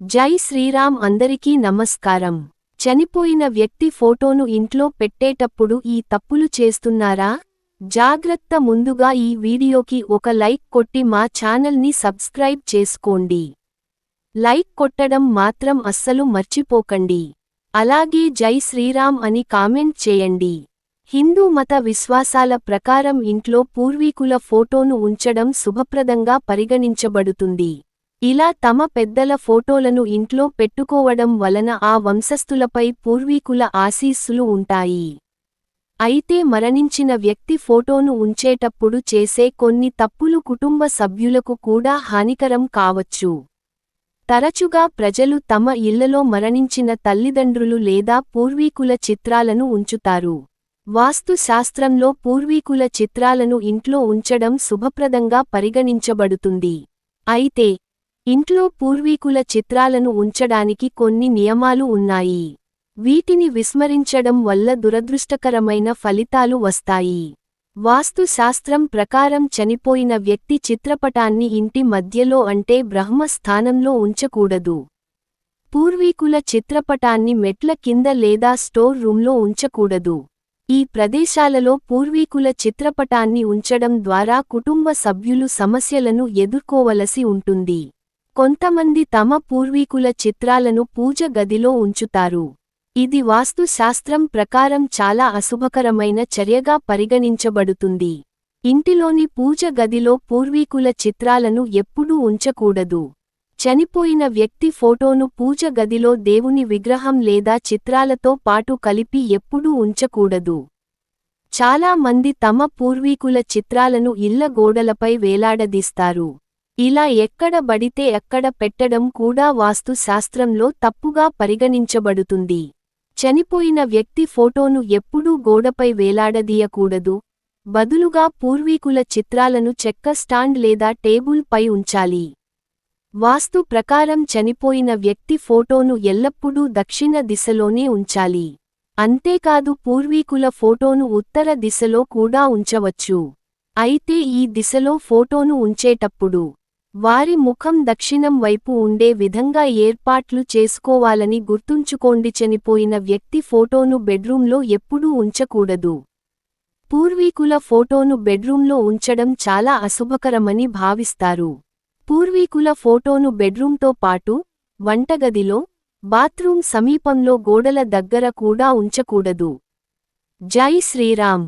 జై శ్రీరామ్ అందరికీ నమస్కారం. చనిపోయిన వ్యక్తి ఫోటోను ఇంట్లో పెట్టేటప్పుడు ఈ తప్పులు చేస్తున్నారా? జాగ్రత్త ముందుగా ఈ వీడియోకి ఒక లైక్ కొట్టి మా ఛానల్ని సబ్స్క్రైబ్ చేసుకోండి. లైక్ కొట్టడం మాత్రం అస్సలు మర్చిపోకండి. అలాగే జై శ్రీరామ్ అని కామెంట్ చేయండి. హిందూ మత విశ్వాసాల ప్రకారం ఇంట్లో పూర్వీకుల ఫోటోను ఉంచడం శుభప్రదంగా పరిగణించబడుతుంది. ఇలా తమ పెద్దల ఫోటోలను ఇంట్లో పెట్టుకోవడం వలన ఆ వంశస్థులపై పూర్వీకుల ఆశీస్సులు ఉంటాయి. అయితే మరణించిన వ్యక్తి ఫోటోను ఉంచేటప్పుడు చేసే కొన్ని తప్పులు కుటుంబ సభ్యులకు కూడా హానికరం కావచ్చు. తరచుగా ప్రజలు తమ ఇళ్ళలో మరణించిన తల్లిదండ్రులు లేదా పూర్వీకుల చిత్రాలను ఉంచుతారు. వాస్తుశాస్త్రంలో పూర్వీకుల చిత్రాలను ఇంట్లో ఉంచడం శుభప్రదంగా పరిగణించబడుతుంది. అయితే ఇంట్లో పూర్వీకుల చిత్రాలను ఉంచడానికి కొన్ని నియమాలు ఉన్నాయి. వీటిని విస్మరించడం వల్ల దురదృష్టకరమైన ఫలితాలు వస్తాయి. వాస్తుశాస్త్రం ప్రకారం చనిపోయిన వ్యక్తి చిత్రపటాన్ని ఇంటి మధ్యలో అంటే బ్రహ్మ స్థానంలో ఉంచకూడదు. పూర్వీకుల చిత్రపటాన్ని మెట్ల కింద లేదా స్టోర్ రూంలో ఉంచకూడదు. ఈ ప్రదేశాలలో పూర్వీకుల చిత్రపటాన్ని ఉంచడం ద్వారా కుటుంబ సభ్యులు సమస్యలను ఎదుర్కోవలసి ఉంటుంది. కొంతమంది తమ పూర్వీకుల చిత్రాలను పూజ గదిలో ఉంచుతారు. ఇది వాస్తుశాస్త్రం ప్రకారం చాలా అశుభకరమైన చర్యగా పరిగణించబడుతుంది. ఇంటిలోని పూజ గదిలో పూర్వీకుల చిత్రాలను ఎప్పుడూ ఉంచకూడదు. చనిపోయిన వ్యక్తి ఫోటోను పూజ గదిలో దేవుని విగ్రహం లేదా చిత్రాలతో పాటు కలిపి ఎప్పుడూ ఉంచకూడదు. చాలా మంది తమ పూర్వీకుల చిత్రాలను ఇళ్ళ గోడలపై వేలాడదీస్తారు. ఇలా ఎక్కడ బడితే ఎక్కడ పెట్టడం కూడా వాస్తు శాస్త్రంలో తప్పుగా పరిగణించబడుతుంది. చనిపోయిన వ్యక్తి ఫోటోను ఎప్పుడూ గోడపై వేలాడదీయకూడదు. బదులుగా పూర్వీకుల చిత్రాలను చెక్క స్టాండ్ లేదా టేబుల్ పై ఉంచాలి. వాస్తు ప్రకారం చనిపోయిన వ్యక్తి ఫోటోను ఎల్లప్పుడూ దక్షిణ దిశలోనే ఉంచాలి. అంతేకాదు పూర్వీకుల ఫోటోను ఉత్తర దిశలో కూడా ఉంచవచ్చు. అయితే ఈ దిశలో ఫోటోను ఉంచేటప్పుడు వారి ముఖం దక్షిణం వైపు ఉండే విధంగా ఏర్పాట్లు చేసుకోవాలని గుర్తుంచుకోండి. చనిపోయిన వ్యక్తి ఫోటోను బెడ్రూంలో ఎప్పుడూ ఉంచకూడదు. పూర్వీకుల ఫోటోను బెడ్రూంలో ఉంచడం చాలా అశుభకరమని భావిస్తారు. పూర్వీకుల ఫోటోను బెడ్రూంతో పాటు వంటగదిలో బాత్రూం సమీపంలో గోడల దగ్గర కూడా ఉంచకూడదు. జై శ్రీరామ్!